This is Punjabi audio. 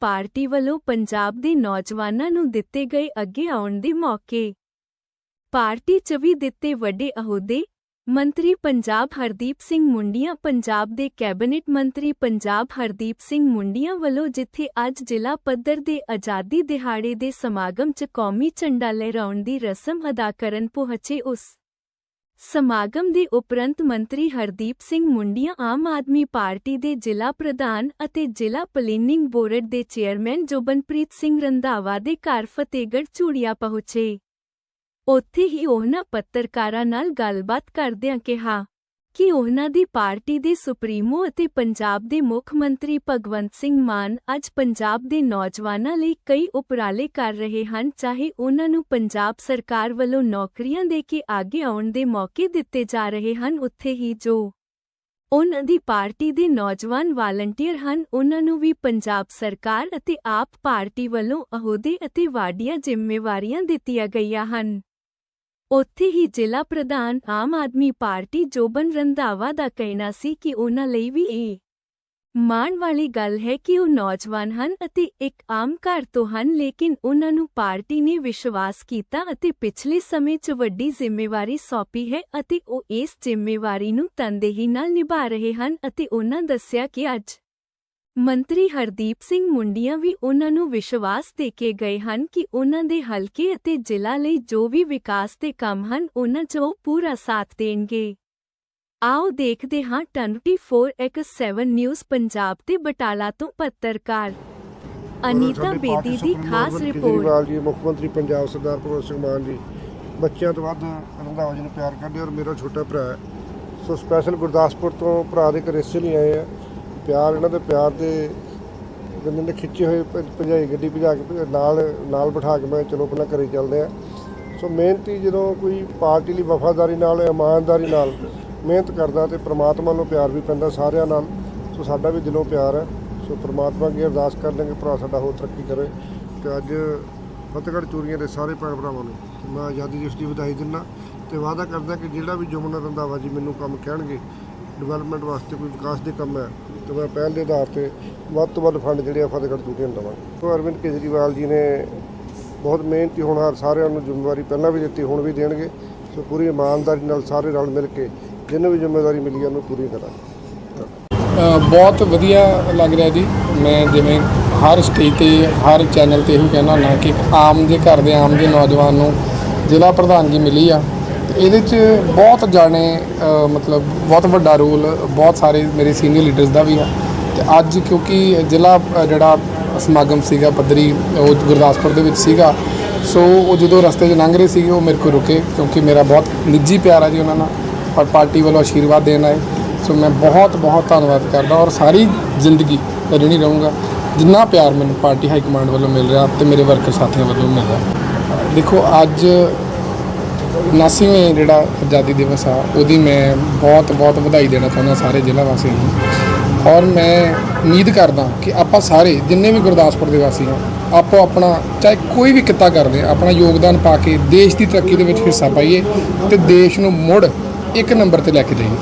ਪਾਰਟੀ ਵੱਲੋਂ ਪੰਜਾਬ ਦੇ ਨੌਜਵਾਨਾਂ ਨੂੰ ਦਿੱਤੇ ਗਏ ਅੱਗੇ ਆਉਣ ਦੇ ਮੌਕੇ। ਪਾਰਟੀ 'ਚ ਵੀ ਦਿੱਤੇ ਵੱਡੇ ਅਹੁਦੇ, ਮੰਤਰੀ ਪੰਜਾਬ ਹਰਦੀਪ ਸਿੰਘ ਮੁੰਡੀਆਂ, ਪੰਜਾਬ ਦੇ ਕੈਬਨਿਟ ਮੰਤਰੀ ਪੰਜਾਬ ਹਰਦੀਪ ਸਿੰਘ ਮੁੰਡੀਆਂ ਵੱਲੋਂ ਜਿੱਥੇ ਅੱਜ ਜ਼ਿਲ੍ਹਾ ਪੱਧਰ ਦੇ ਆਜ਼ਾਦੀ ਦਿਹਾੜੇ ਦੇ ਸਮਾਗਮ 'ਚ ਕੌਮੀ ਝੰਡਾ ਲਹਿਰਾਉਣ ਦੀ ਰਸਮ ਅਦਾ ਕਰਨ ਪਹੁੰਚੇ ਉਸ। ਸਮਾਗਮ ਦੇ ਉਪਰੰਤ ਮੰਤਰੀ ਹਰਦੀਪ ਸਿੰਘ ਮੁੰਡੀਆਂ ਆਮ ਆਦਮੀ ਪਾਰਟੀ ਦੇ ਜ਼ਿਲ੍ਹਾ ਪ੍ਰਧਾਨ ਅਤੇ ਜ਼ਿਲ੍ਹਾ ਪਲੈਨਿੰਗ ਬੋਰਡ ਦੇ ਚੇਅਰਮੈਨ ਜੋਬਨਪ੍ਰੀਤ ਸਿੰਘ ਰੰਧਾਵਾ ਦੇ ਘਰ ਫਤਿਹਗੜ੍ਹ ਚੂੜੀਆਂ ਪਹੁੰਚੇ। ਉੱਥੇ ਹੀ ਉਹਨਾਂ ਪੱਤਰਕਾਰਾਂ ਨਾਲ ਗੱਲਬਾਤ ਕਰਦਿਆਂ ਕਿਹਾ ਕਿ ਉਹਨਾਂ ਦੀ ਪਾਰਟੀ ਦੇ ਸੁਪਰੀਮੋ ਅਤੇ ਪੰਜਾਬ ਦੇ ਮੁੱਖ ਮੰਤਰੀ ਭਗਵੰਤ ਸਿੰਘ ਮਾਨ ਅੱਜ ਪੰਜਾਬ ਦੇ ਨੌਜਵਾਨਾਂ ਲਈ ਕਈ ਉਪਰਾਲੇ ਕਰ ਰਹੇ ਹਨ, ਚਾਹੇ ਉਹਨਾਂ ਨੂੰ ਪੰਜਾਬ ਸਰਕਾਰ ਵੱਲੋਂ ਨੌਕਰੀਆਂ ਦੇ ਕੇ ਆਗੇ ਆਉਣ ਦੇ ਮੌਕੇ ਦਿੱਤੇ ਜਾ ਰਹੇ ਹਨ, ਉੱਥੇ ਹੀ ਜੋ ਉਹਨਾਂ ਦੀ ਪਾਰਟੀ ਦੇ ਨੌਜਵਾਨ ਵਾਲੰਟੀਅਰ ਹਨ, ਉਹਨਾਂ ਨੂੰ ਵੀ ਪੰਜਾਬ ਸਰਕਾਰ ਅਤੇ ਆਪ ਪਾਰਟੀ ਵੱਲੋਂ ਅਹੁਦੇ ਅਤੇ ਵਾਡੀਆਂ ਜ਼ਿੰਮੇਵਾਰੀਆਂ ਦਿੱਤੀਆਂ ਗਈਆਂ ਹਨ। ਉੱਥੇ ਹੀ ਜ਼ਿਲ੍ਹਾ ਪ੍ਰਧਾਨ ਆਮ ਆਦਮੀ ਪਾਰਟੀ ਜੋਬਨ ਰੰਧਾਵਾ ਦਾ ਕਹਿਣਾ ਸੀ ਕਿ ਉਹਨਾਂ ਲਈ ਵੀ ਇਹ ਮਾਣ ਵਾਲੀ ਗੱਲ ਹੈ ਕਿ ਉਹ ਨੌਜਵਾਨ ਹਨ ਅਤੇ ਇੱਕ ਆਮ ਘਰ ਤੋਂ ਹਨ, ਲੇਕਿਨ ਉਹਨਾਂ ਨੂੰ ਪਾਰਟੀ ਨੇ ਵਿਸ਼ਵਾਸ ਕੀਤਾ ਅਤੇ ਪਿਛਲੇ ਸਮੇਂ 'ਚ ਵੱਡੀ ਜ਼ਿੰਮੇਵਾਰੀ ਸੌਂਪੀ ਹੈ ਅਤੇ ਉਹ ਇਸ ਜ਼ਿੰਮੇਵਾਰੀ ਨੂੰ ਤਨਦੇਹੀ ਨਾਲ ਨਿਭਾ ਰਹੇ ਹਨ ਅਤੇ ਉਹਨਾਂ ਦੱਸਿਆ ਕਿ ਅੱਜ ਮੰਤਰੀ ਹਰਦੀਪ ਸਿੰਘ ਮੁੰਡੀਆਂ ਵੀ ਉਹਨਾਂ ਨੂੰ ਵਿਸ਼ਵਾਸ ਦੇ ਕੇ ਗਏ ਹਨ ਕਿ ਉਹਨਾਂ ਦੇ ਹਲਕੇ ਅਤੇ ਜ਼ਿਲ੍ਹਾ ਲਈ ਜੋ ਵੀ ਵਿਕਾਸ ਦੇ ਕੰਮ ਹਨ ਉਹਨਾਂ 'ਚ ਉਹ ਪੂਰਾ ਸਾਥ ਦੇਣਗੇ। ਆਓ ਦੇਖਦੇ ਹਾਂ 24x7 ਨਿਊਜ਼ ਪੰਜਾਬ ਤੇ ਬਟਾਲਾ ਤੋਂ ਪੱਤਰਕਾਰ ਅਨੀਤਾ ਬੇਦੀ ਦੀ ਖਾਸ ਰਿਪੋਰਟ। ਜੀ ਮੁੱਖ ਮੰਤਰੀ ਪੰਜਾਬ ਸਰਦਾਰ ਭਗਵੰਤ ਸਿੰਘ ਮਾਨ ਜੀ ਬੱਚਿਆਂ ਤੋਂ ਵੱਧ ਰੰਧਾਵਾ ਜੀ ਨੂੰ ਪਿਆਰ ਕਰਦੇ ਔਰ ਮੇਰਾ ਛੋਟਾ ਭਰਾ ਸੋ ਸਪੈਸ਼ਲ ਗੁਰਦਾਸਪੁਰ ਤੋਂ ਭਰਾ ਦੇ ਘਰੇ ਇਸੇ ਲਈ ਆਏ ਆ ਪਿਆਰ, ਇਹਨਾਂ ਦੇ ਪਿਆਰ ਦੇ ਬੰਦੇ ਨੇ ਖਿੱਚੇ ਹੋਏ ਭਜਾਈ ਗੱਡੀ ਭਜਾ ਕੇ ਨਾਲ ਨਾਲ ਬਿਠਾ ਕੇ ਮੈਂ ਚਲੋ ਆਪਣਾ ਘਰੇ ਚੱਲਦੇ ਆ ਸੋ ਮਿਹਨਤੀ ਜਦੋਂ ਕੋਈ ਪਾਰਟੀ ਲਈ ਵਫਾਦਾਰੀ ਨਾਲ, ਇਮਾਨਦਾਰੀ ਨਾਲ ਮਿਹਨਤ ਕਰਦਾ ਤੇ ਪ੍ਰਮਾਤਮਾ ਨੂੰ ਪਿਆਰ ਵੀ ਪੈਂਦਾ ਸਾਰਿਆਂ ਨਾਲ, ਸੋ ਸਾਡਾ ਵੀ ਦਿਲੋਂ ਪਿਆਰ ਹੈ। ਸੋ ਪ੍ਰਮਾਤਮਾ ਅੱਗੇ ਅਰਦਾਸ ਕਰ ਲਾਂਗੇ, ਭਰਾ ਸਾਡਾ ਹੋਰ ਤਰੱਕੀ ਕਰੇ। ਤੇ ਅੱਜ ਫਤਿਹਗੜ੍ਹ ਚੂਰੀਆਂ ਦੇ ਸਾਰੇ ਭੈਣ ਭਰਾਵਾਂ ਨੂੰ ਮੈਂ ਆਜ਼ਾਦੀ ਦਿਵਸ ਦੀ ਵਧਾਈ ਦਿੰਦਾ ਤੇ ਵਾਅਦਾ ਕਰਦਾ ਕਿ ਜਿਹੜਾ ਵੀ ਜਮਨ ਰੰਧਾਵਾ ਜੀ ਮੈਨੂੰ ਕੰਮ ਕਹਿਣਗੇ ਡਿਵੈਲਪਮੈਂਟ ਵਾਸਤੇ ਕੋਈ ਵਿਕਾਸ ਦੇ ਕੰਮ ਹੈ, ਤੇ ਮੈਂ ਪਹਿਲ ਦੇ ਆਧਾਰ ਤੇ ਵੱਧ ਤੋਂ ਵੱਧ ਫੰਡ ਜਿਹੜੇ ਆ ਫਤਿਹਗੜ੍ਹ ਚੂਰੀਆਂ ਨੂੰ ਦੇਵਾਂਗਾ। ਸੋ ਅਰਵਿੰਦ ਕੇਜਰੀਵਾਲ ਜੀ ਨੇ ਬਹੁਤ ਮਿਹਨਤੀ ਹੋਣਹਾਰ ਸਾਰਿਆਂ ਨੂੰ ਜ਼ਿੰਮੇਵਾਰੀ ਪਹਿਲਾਂ ਵੀ ਦਿੱਤੀ, ਹੁਣ ਵੀ ਦੇਣਗੇ। ਸੋ ਪੂਰੀ ਇਮਾਨਦਾਰੀ ਨਾਲ ਸਾਰੇ ਰਲ ਮਿਲ ਕੇ ਜਿਹਨੂੰ ਵੀ ਜ਼ਿੰਮੇਵਾਰੀ ਮਿਲੀ ਉਹਨੂੰ ਪੂਰੀ ਕਰਾਂਗੇ। ਬਹੁਤ ਵਧੀਆ ਲੱਗ ਰਿਹਾ ਜੀ। ਮੈਂ ਜਿਵੇਂ ਹਰ ਸਟੇਜ ਤੇ, ਹਰ ਚੈਨਲ ਤੇ ਇਹੋ ਕਹਿਣਾ ਹੁੰਦਾ ਕਿ ਆਮ ਦੇ ਘਰ ਦੇ, ਆਮ ਦੇ ਨੌਜਵਾਨ ਨੂੰ ਜ਼ਿਲ੍ਹਾ ਪ੍ਰਧਾਨਗੀ ਮਿਲੀ ਆ। ਇਹਦੇ 'ਚ ਬਹੁਤ ਜਾਣੇ ਮਤਲਬ ਬਹੁਤ ਵੱਡਾ ਰੋਲ, ਬਹੁਤ ਸਾਰੇ ਮੇਰੇ ਸੀਨੀਅਰ ਲੀਡਰਸ ਦਾ ਵੀ ਆ। ਤੇ ਅੱਜ ਕਿਉਂਕਿ ਜ਼ਿਲ੍ਹਾ ਜਿਹੜਾ ਸਮਾਗਮ ਸੀਗਾ ਪੱਧਰੀ, ਉਹ ਗੁਰਦਾਸਪੁਰ ਦੇ ਵਿੱਚ ਸੀਗਾ। ਸੋ ਉਹ ਜਦੋਂ ਰਸਤੇ 'ਚ ਲੰਘ ਰਹੇ ਸੀਗੇ, ਉਹ ਮੇਰੇ ਕੋਲ ਰੁਕੇ ਕਿਉਂਕਿ ਮੇਰਾ ਬਹੁਤ ਨਿੱਜੀ ਪਿਆਰ ਆ ਜੀ ਉਹਨਾਂ ਨਾਲ ਔਰ ਪਾਰਟੀ ਵੱਲੋਂ ਆਸ਼ੀਰਵਾਦ ਦੇਣ ਆਏ। ਸੋ ਮੈਂ ਬਹੁਤ ਬਹੁਤ ਧੰਨਵਾਦ ਕਰਦਾ ਔਰ ਸਾਰੀ ਜ਼ਿੰਦਗੀ ऋणी ਰਹੂੰਗਾ। ਜਿੰਨਾ ਪਿਆਰ ਮੈਨੂੰ ਪਾਰਟੀ ਹਾਈ ਕਮਾਂਡ ਵੱਲੋਂ ਮਿਲ ਰਿਹਾ ਤੇ ਮੇਰੇ ਵਰਕਰ ਸਾਥੀਆਂ ਵੱਲੋਂ ਮਿਲ ਰਿਹਾ। ਦੇਖੋ, ਅੱਜ 79ਵੇਂ ਜਿਹੜਾ ਆਜ਼ਾਦੀ ਦਿਵਸ ਆ ਉਹਦੀ ਮੈਂ ਬਹੁਤ ਬਹੁਤ ਵਧਾਈ ਦੇਣਾ ਚਾਹੁੰਦਾ ਸਾਰੇ ਜ਼ਿਲ੍ਹਾ ਵਾਸੀਆਂ ਨੂੰ। ਔਰ ਮੈਂ ਉਮੀਦ ਕਰਦਾ ਕਿ ਆਪਾਂ ਸਾਰੇ ਜਿੰਨੇ ਵੀ ਗੁਰਦਾਸਪੁਰ ਦੇ ਵਾਸੀ ਹਾਂ ਆਪੋ ਆਪਣਾ ਚਾਹੇ ਕੋਈ ਵੀ ਕਿੱਤਾ ਕਰਦੇ ਹਾਂ, ਆਪਣਾ ਯੋਗਦਾਨ ਪਾ ਕੇ ਦੇਸ਼ ਦੀ ਤਰੱਕੀ ਦੇ ਵਿੱਚ ਹਿੱਸਾ ਪਾਈਏ ਤੇ ਦੇਸ਼ ਨੂੰ ਮੁੜ ਇੱਕ ਨੰਬਰ ਤੇ ਲੈ ਕੇ ਜਾਈਏ।